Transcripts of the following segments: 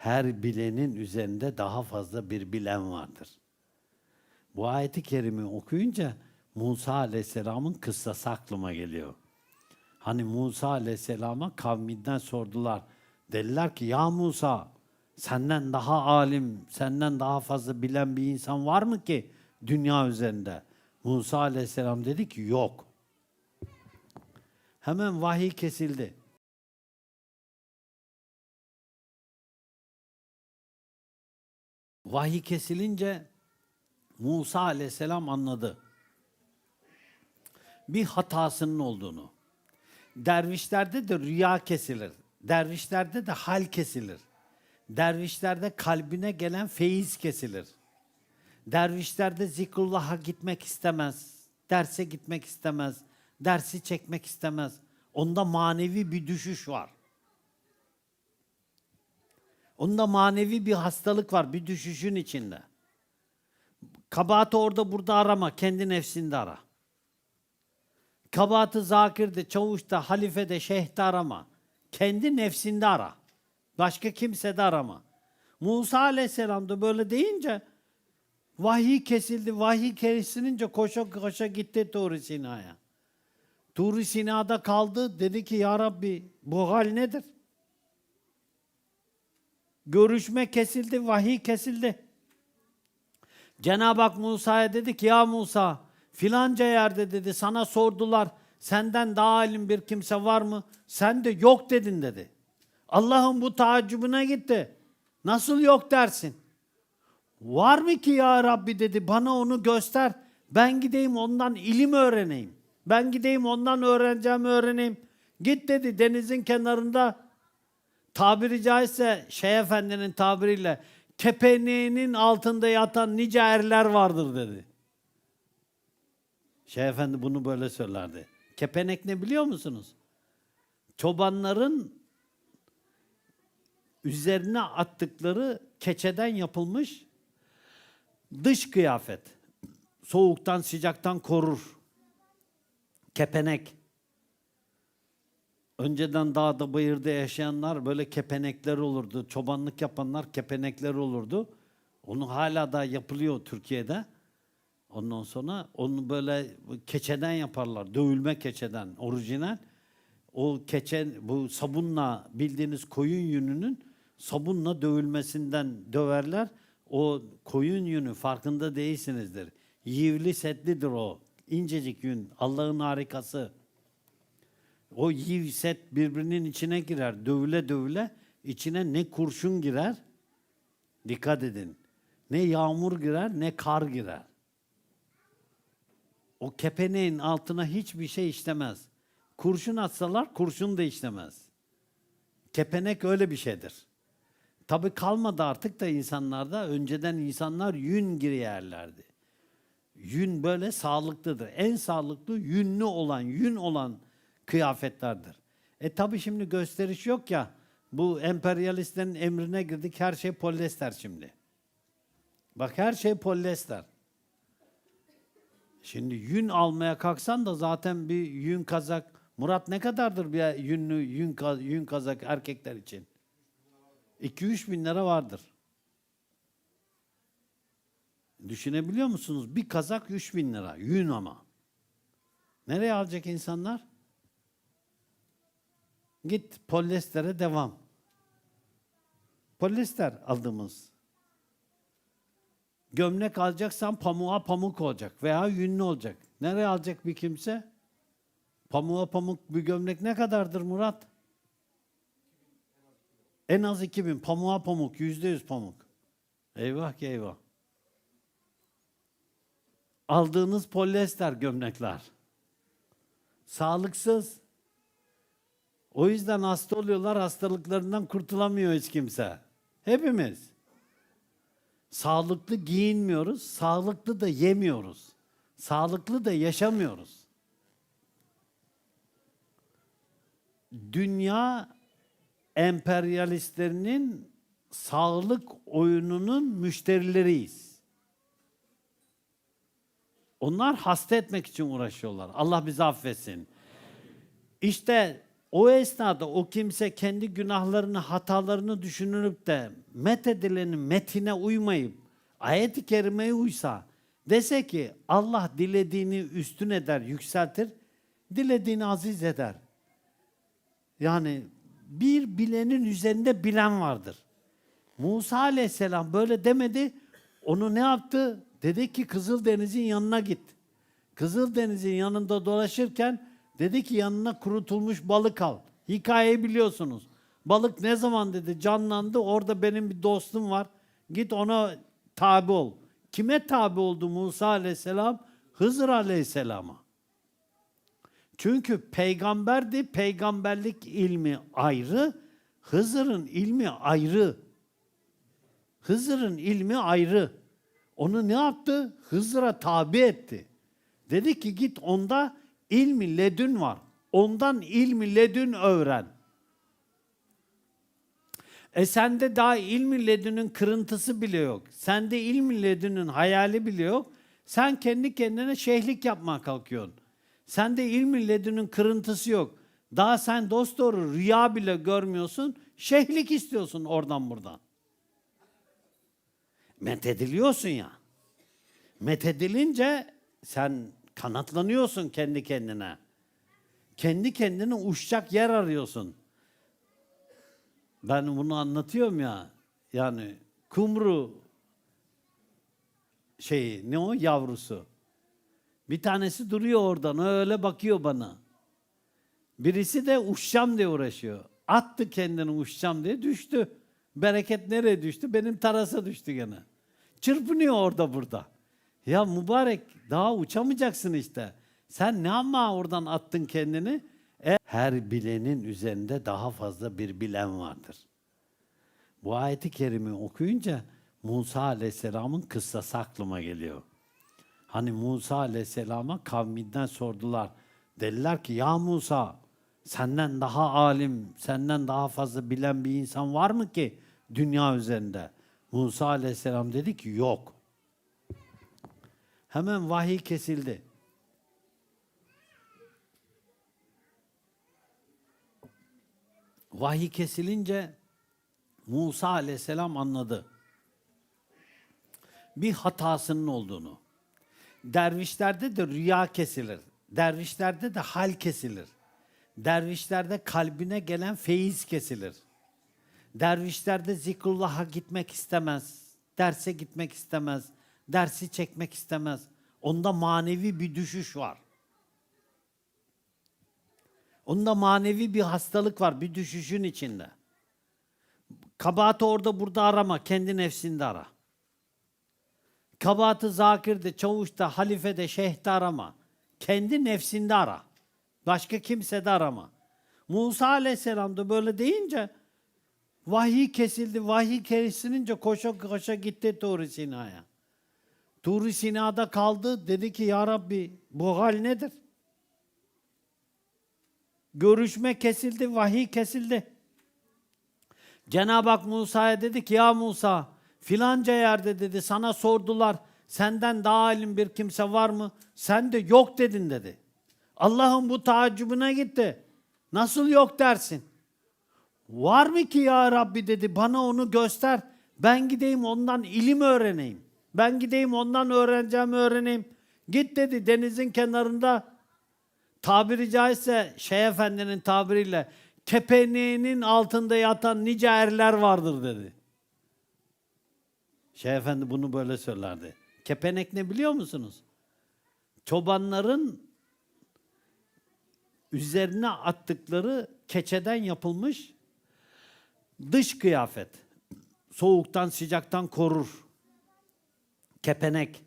her bilenin üzerinde daha fazla bir bilen vardır. Bu ayeti kerimi okuyunca Musa Aleyhisselam'ın kıssası aklıma geliyor. Hani Musa Aleyhisselam'a kavminden sordular. Dediler ki ya Musa senden daha alim, senden daha fazla bilen bir insan var mı ki dünya üzerinde? Musa Aleyhisselam dedi ki yok. Hemen vahiy kesildi. Vahiy kesilince Musa aleyhisselam anladı. Bir hatasının olduğunu. Dervişlerde de rüya kesilir. Dervişlerde de hal kesilir. Dervişlerde kalbine gelen feyiz kesilir. Dervişlerde zikrullah'a gitmek istemez. Derse gitmek istemez. Dersi çekmek istemez. Onda manevi bir düşüş var. Onda manevi bir hastalık var, bir düşüşün içinde. Kabahatı orada burada arama, kendi nefsinde ara. Kabahatı zakirde, çavuşta, halifede, şeyhte arama. Kendi nefsinde ara. Başka kimsede arama. Musa aleyhisselam da böyle deyince vahiy kesildi. Vahiy kesilince koşa koşa gitti Tur Sina'ya. Tur Sina'da kaldı. Dedi ki ya Rabbi bu hal nedir? Görüşme kesildi, vahiy kesildi. Cenab-ı Hak Musa'ya dedi ki ya Musa filanca yerde dedi sana sordular senden daha alim bir kimse var mı? Sen de yok dedin dedi. Allah'ın bu taaccübüne gitti. Nasıl yok dersin? Var mı ki ya Rabbi dedi bana onu göster. Ben gideyim ondan ilim öğreneyim. Ben gideyim ondan öğreneceğimi öğreneyim. Git dedi denizin kenarında tabiri caizse Şeyh Efendi'nin tabiriyle kepeneğinin altında yatan nice erler vardır dedi. Şeyh Efendi bunu böyle söylerdi. Kepenek ne biliyor musunuz? Çobanların üzerine attıkları keçeden yapılmış dış kıyafet. Soğuktan sıcaktan korur. Kepenek. Önceden dağda bayırda yaşayanlar böyle kepenekler olurdu. Çobanlık yapanlar kepenekler olurdu. Onu hala da yapılıyor Türkiye'de. Ondan sonra onu böyle keçeden yaparlar. Dövülme keçeden orijinal. O keçe bu sabunla bildiğiniz koyun yününün sabunla dövülmesinden döverler. O koyun yünü farkında değilsinizdir. Yivli setlidir o. İncecik yün. Allah'ın harikası. O yiv set birbirinin içine girer. Dövüle dövüle içine ne kurşun girer. Dikkat edin. Ne yağmur girer ne kar girer. O kepeneğin altına hiçbir şey işlemez. Kurşun atsalar kurşun da işlemez. Kepenek öyle bir şeydir. Tabi kalmadı artık da insanlarda. Önceden insanlar yün giyerlerdi. Yün böyle sağlıklıdır. En sağlıklı yünlü olan, yün olan kıyafetlerdir. E tabi şimdi gösteriş yok ya. Bu emperyalistlerin emrine girdik. Her şey polyester şimdi. Bak her şey polyester. Şimdi yün almaya kalksan da zaten bir yün kazak. Murat ne kadardır bir yünlü yün, yün kazak erkekler için? 2-3 bin lira vardır. Düşünebiliyor musunuz? Bir kazak 3 bin lira. Yün ama. Nereye alacak insanlar? Git polyestere devam. Polyester aldığımız. Gömlek alacaksan pamuğa pamuk olacak veya yünlü olacak. Nereye alacak bir kimse? Pamuğa pamuk bir gömlek ne kadardır Murat? En az 2000. Pamuğa pamuk, yüzde yüz pamuk. Eyvah ki eyvah. Aldığınız polyester gömlekler. Sağlıksız. O yüzden hasta oluyorlar, hastalıklarından kurtulamıyor hiç kimse. Hepimiz. Sağlıklı giyinmiyoruz, sağlıklı da yemiyoruz. Sağlıklı da yaşamıyoruz. Dünya emperyalistlerinin sağlık oyununun müşterileriyiz. Onlar hasta etmek için uğraşıyorlar. Allah bizi affetsin. İşte o esnada o kimse kendi günahlarını, hatalarını düşünürüp de methedilenin metine uymayıp ayet-i kerimeye uysa dese ki Allah dilediğini üstün eder, yükseltir, dilediğini aziz eder. Yani bir bilenin üzerinde bilen vardır. Musa aleyhisselam böyle demedi. Onu ne yaptı? Dedi ki Kızıldeniz'in yanına git. Kızıldeniz'in yanında dolaşırken dedi ki yanına kurutulmuş balık al. Hikayeyi biliyorsunuz. Balık ne zaman dedi canlandı. Orada benim bir dostum var. Git ona tabi ol. Kime tabi oldu Musa aleyhisselam? Hızır aleyhisselama. Çünkü peygamberdi, peygamberlik ilmi ayrı, Hızır'ın ilmi ayrı. Hızır'ın ilmi ayrı. Onu ne yaptı? Hızır'a tabi etti. Dedi ki git onda ilmi ledün var. Ondan ilmi ledün öğren. E sende daha ilmi ledünün kırıntısı bile yok. Sende ilmi ledünün hayali bile yok. Sen kendi kendine şeyhlik yapmaya kalkıyorsun. Sende ilmi ledünün kırıntısı yok. Daha sen dost doğru rüya bile görmüyorsun. Şeyhlik istiyorsun oradan buradan. Methediliyorsun ya. Methedilince sen kanatlanıyorsun kendi kendine. Kendi kendine uçacak yer arıyorsun. Ben bunu anlatıyorum ya. Yani kumru şey ne o yavrusu. Bir tanesi duruyor oradan öyle bakıyor bana. Birisi de uçacağım diye uğraşıyor. Attı kendini uçacağım diye düştü. Bereket nereye düştü? Benim tarasa düştü gene. Çırpınıyor orada burada. Ya mübarek daha uçamayacaksın işte. Sen ne ama oradan attın kendini? E, her bilenin üzerinde daha fazla bir bilen vardır. Bu ayeti kerimi okuyunca Musa Aleyhisselam'ın kıssası aklıma geliyor. Hani Musa Aleyhisselam'a kavminden sordular. Dediler ki ya Musa senden daha alim, senden daha fazla bilen bir insan var mı ki dünya üzerinde? Musa Aleyhisselam dedi ki yok. Hemen vahiy kesildi. Vahiy kesilince Musa Aleyhisselam anladı. Bir hatasının olduğunu. Dervişlerde de rüya kesilir. Dervişlerde de hal kesilir. Dervişlerde kalbine gelen feyiz kesilir. Dervişlerde zikrullah'a gitmek istemez. Derse gitmek istemez. Dersi çekmek istemez. Onda manevi bir düşüş var. Onda manevi bir hastalık var, bir düşüşün içinde. Kabahatı orada burada arama, kendi nefsinde ara. Kabahatı zakirde, çavuşta, halifede, şeyhte arama. Kendi nefsinde ara. Başka kimsede arama. Musa aleyhisselam da böyle deyince vahiy kesildi. Vahiy kesilince koşa koşa gitti Tur Sina'ya. Tur Sina'da kaldı. Dedi ki ya Rabbi bu hal nedir? Görüşme kesildi, vahiy kesildi. Cenab-ı Hak Musa'ya dedi ki ya Musa filanca yerde dedi sana sordular senden daha alim bir kimse var mı? Sen de yok dedin dedi. Allah'ın bu taaccübüne gitti. Nasıl yok dersin? Var mı ki ya Rabbi dedi bana onu göster. Ben gideyim ondan ilim öğreneyim. Ben gideyim ondan öğreneceğimi öğreneyim. Git dedi denizin kenarında tabiri caizse Şeyh Efendi'nin tabiriyle kepeneğinin altında yatan nice erler vardır dedi. Şeyh Efendi bunu böyle söylerdi. Kepenek ne biliyor musunuz? Çobanların üzerine attıkları keçeden yapılmış dış kıyafet. Soğuktan sıcaktan korur. Kepenek.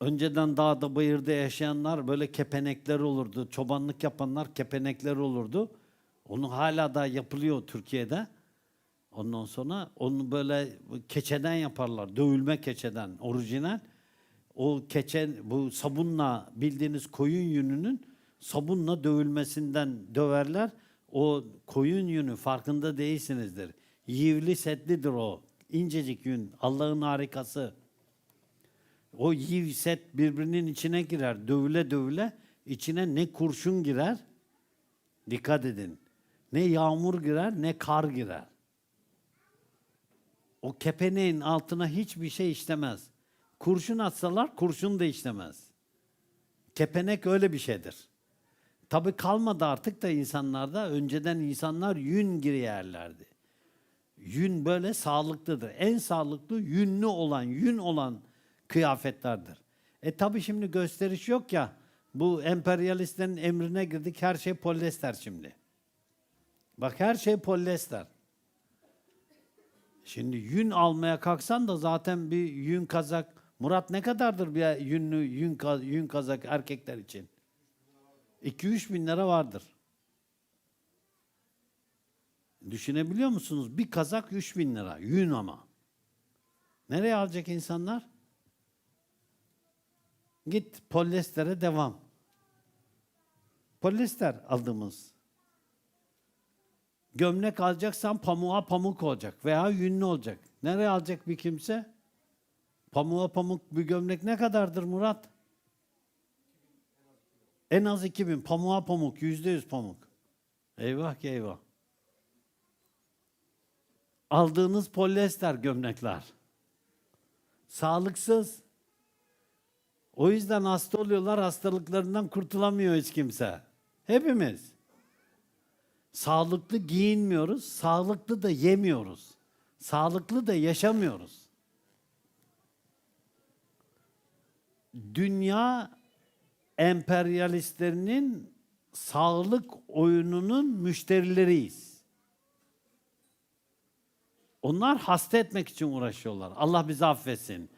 Önceden dağda bayırda yaşayanlar böyle kepenekler olurdu. Çobanlık yapanlar kepenekler olurdu. Onu hala da yapılıyor Türkiye'de. Ondan sonra onu böyle keçeden yaparlar. Dövülme keçeden orijinal. O keçe bu sabunla bildiğiniz koyun yününün sabunla dövülmesinden döverler. O koyun yünü farkında değilsinizdir. Yivli setlidir o. İncecik yün. Allah'ın harikası. O yiv set birbirinin içine girer. Dövüle dövüle içine ne kurşun girer Dikkat edin. Ne yağmur girer ne kar girer. O kepeneğin altına hiçbir şey işlemez. Kurşun atsalar kurşun da işlemez. Kepenek öyle bir şeydir. Tabi kalmadı artık da insanlarda. Önceden insanlar yün giyerlerdi. Yün böyle sağlıklıdır. En sağlıklı yünlü olan, yün olan kıyafetlerdir. E tabi şimdi gösteriş yok ya. Bu emperyalistlerin emrine girdik. Her şey polyester şimdi. Bak her şey polyester. Şimdi yün almaya kalksan da zaten bir yün kazak. Murat ne kadardır bir yünlü yün, yün kazak erkekler için? 2-3 bin lira vardır. Düşünebiliyor musunuz? Bir kazak 3 bin lira. Yün ama. Nereye alacak insanlar? Git polyestere devam. Polyester aldığımız. Gömlek alacaksan pamuğa pamuk olacak veya yünlü olacak. Nereye alacak bir kimse? Pamuğa pamuk bir gömlek ne kadardır Murat? En az 2000. Pamuğa pamuk, yüzde yüz pamuk. Eyvah ki eyvah. Aldığınız polyester gömlekler. Sağlıksız. O yüzden hasta oluyorlar, hastalıklarından kurtulamıyor hiç kimse. Hepimiz. Sağlıklı giyinmiyoruz, sağlıklı da yemiyoruz. Sağlıklı da yaşamıyoruz. Dünya emperyalistlerinin sağlık oyununun müşterileriyiz. Onlar hasta etmek için uğraşıyorlar. Allah bizi affetsin.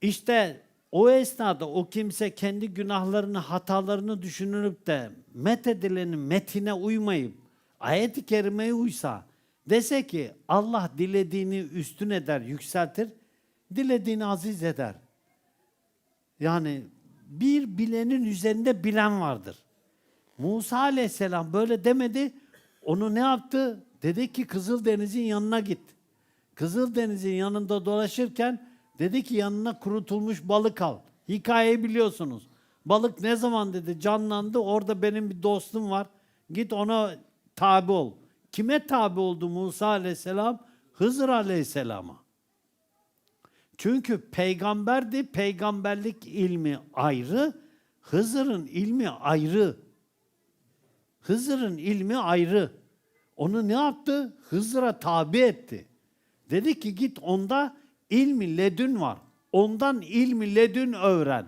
İşte o esnada o kimse kendi günahlarını, hatalarını düşünürüp de methedilenin metine uymayıp ayet-i kerimeye uysa dese ki Allah dilediğini üstün eder, yükseltir, dilediğini aziz eder. Yani bir bilenin üzerinde bilen vardır. Musa aleyhisselam böyle demedi. Onu ne yaptı? Dedi ki Kızıldeniz'in yanına git. Kızıldeniz'in yanında dolaşırken dedi ki yanına kurutulmuş balık al. Hikayeyi biliyorsunuz. Balık ne zaman dedi canlandı. Orada benim bir dostum var. Git ona tabi ol. Kime tabi oldu Musa aleyhisselam? Hızır aleyhisselama. Çünkü peygamberdi, peygamberlik ilmi ayrı, Hızır'ın ilmi ayrı. Hızır'ın ilmi ayrı. Onu ne yaptı? Hızır'a tabi etti. Dedi ki git onda ilmi ledün var. Ondan ilmi ledün öğren.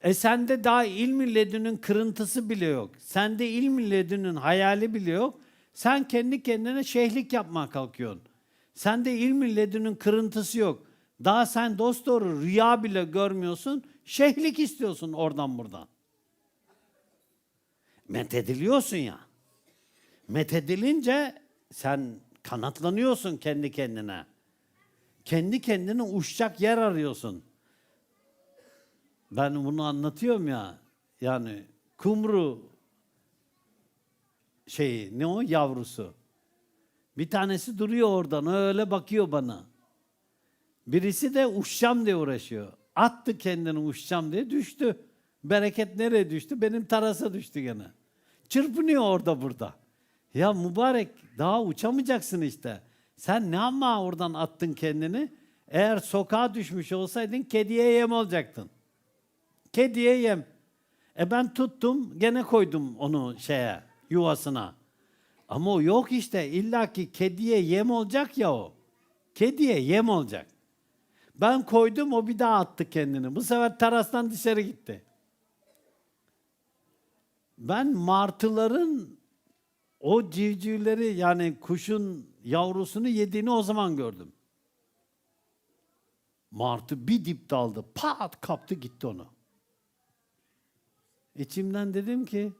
E sende daha ilmi ledünün kırıntısı bile yok. Sende ilmi ledünün hayali bile yok. Sen kendi kendine şeyhlik yapmaya kalkıyorsun. Sende ilmi ledünün kırıntısı yok. Daha sen dost doğru rüya bile görmüyorsun. Şeyhlik istiyorsun oradan buradan. Methediliyorsun ya. Methedilince sen kanatlanıyorsun kendi kendine. Kendi kendine uçacak yer arıyorsun. Ben bunu anlatıyorum ya. Yani kumru şeyi ne o yavrusu. Bir tanesi duruyor oradan öyle bakıyor bana. Birisi de uçacağım diye uğraşıyor. Attı kendini uçacağım diye düştü. Bereket nereye düştü? Benim tarasa düştü gene. Çırpınıyor orada burada. Ya mübarek daha uçamayacaksın işte. Sen ne ama oradan attın kendini? Eğer sokağa düşmüş olsaydın kediye yem olacaktın. Kediye yem. E ben tuttum gene koydum onu şeye yuvasına. Ama o yok işte illaki kediye yem olacak ya o. Kediye yem olacak. Ben koydum o bir daha attı kendini. Bu sefer terastan dışarı gitti. Ben martıların o civcivleri yani kuşun yavrusunu yediğini o zaman gördüm. Martı bir dip daldı. Pat kaptı gitti onu. İçimden dedim ki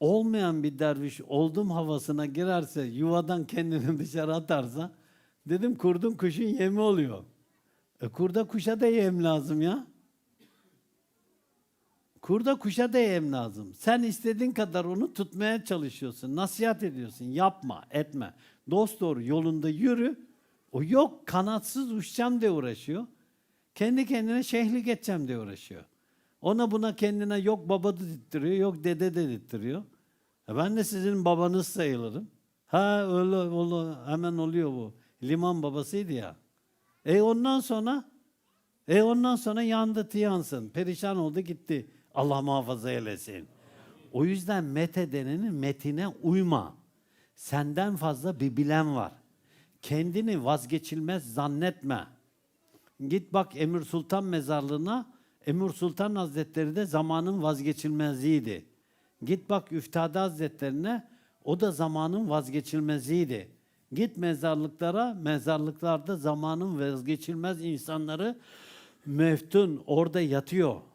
olmayan bir derviş oldum havasına girerse yuvadan kendini dışarı atarsa dedim kurdun kuşun yemi oluyor. E kurda kuşa da yem lazım ya. Kurda kuşa da yem lazım. Sen istediğin kadar onu tutmaya çalışıyorsun. Nasihat ediyorsun. Yapma, etme. Dost doğru yolunda yürü. O yok kanatsız uçacağım diye uğraşıyor. Kendi kendine şeyhlik edeceğim diye uğraşıyor. Ona buna kendine yok baba dedirtiyor, yok dede dedirtiyor. E ben de sizin babanız sayılırım. Ha öyle, öyle hemen oluyor bu. Liman babasıydı ya. E ondan sonra e ondan sonra yandı tiyansın. Perişan oldu gitti. Allah muhafaza eylesin. O yüzden mete denenin metine uyma. Senden fazla bir bilen var. Kendini vazgeçilmez zannetme. Git bak Emir Sultan mezarlığına. Emir Sultan Hazretleri de zamanın vazgeçilmezliğiydi. Git bak Üftade Hazretlerine. O da zamanın vazgeçilmezliğiydi. Git mezarlıklara, mezarlıklarda zamanın vazgeçilmez insanları meftun orada yatıyor.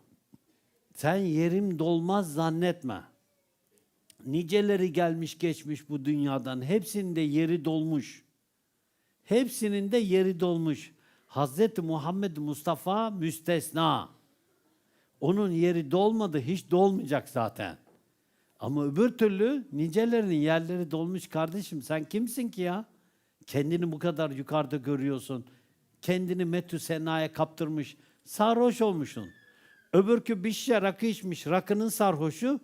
Sen yerim dolmaz zannetme. Niceleri gelmiş geçmiş bu dünyadan. Hepsinde yeri dolmuş. Hepsinin de yeri dolmuş. Hazreti Muhammed Mustafa müstesna. Onun yeri dolmadı, hiç dolmayacak zaten. Ama öbür türlü nicelerinin yerleri dolmuş kardeşim. Sen kimsin ki ya? Kendini bu kadar yukarıda görüyorsun. Kendini metü senaya kaptırmış. Sarhoş olmuşsun. Öbürkü bir şişe rakı içmiş. Rakının sarhoşu.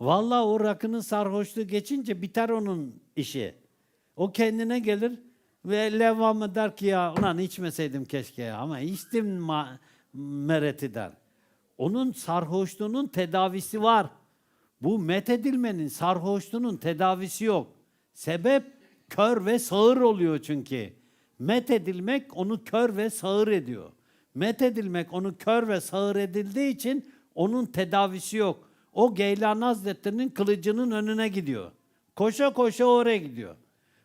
Vallahi o rakının sarhoşluğu geçince biter onun işi. O kendine gelir ve levvamı der ki ya ulan içmeseydim keşke ama içtim ma- mereti der. Onun sarhoşluğunun tedavisi var. Bu methedilmenin sarhoşluğunun tedavisi yok. Sebep kör ve sağır oluyor çünkü. Methedilmek onu kör ve sağır ediyor. Methedilmek onu kör ve sağır edildiği için onun tedavisi yok. O Geylan Hazretleri'nin kılıcının önüne gidiyor. Koşa koşa oraya gidiyor.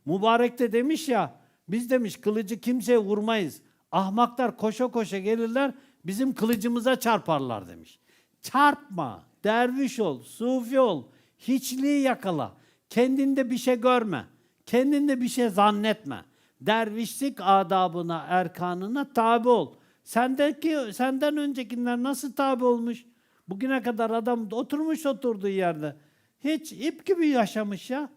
Mübarek de demiş ya, biz demiş kılıcı kimseye vurmayız. Ahmaklar koşa koşa gelirler, bizim kılıcımıza çarparlar demiş. Çarpma, derviş ol, sufi ol, hiçliği yakala. Kendinde bir şey görme, kendinde bir şey zannetme. Dervişlik adabına, erkanına tabi ol. Sendeki, senden öncekiler nasıl tabi olmuş? Bugüne kadar adam oturmuş oturduğu yerde. Hiç ip gibi yaşamış ya.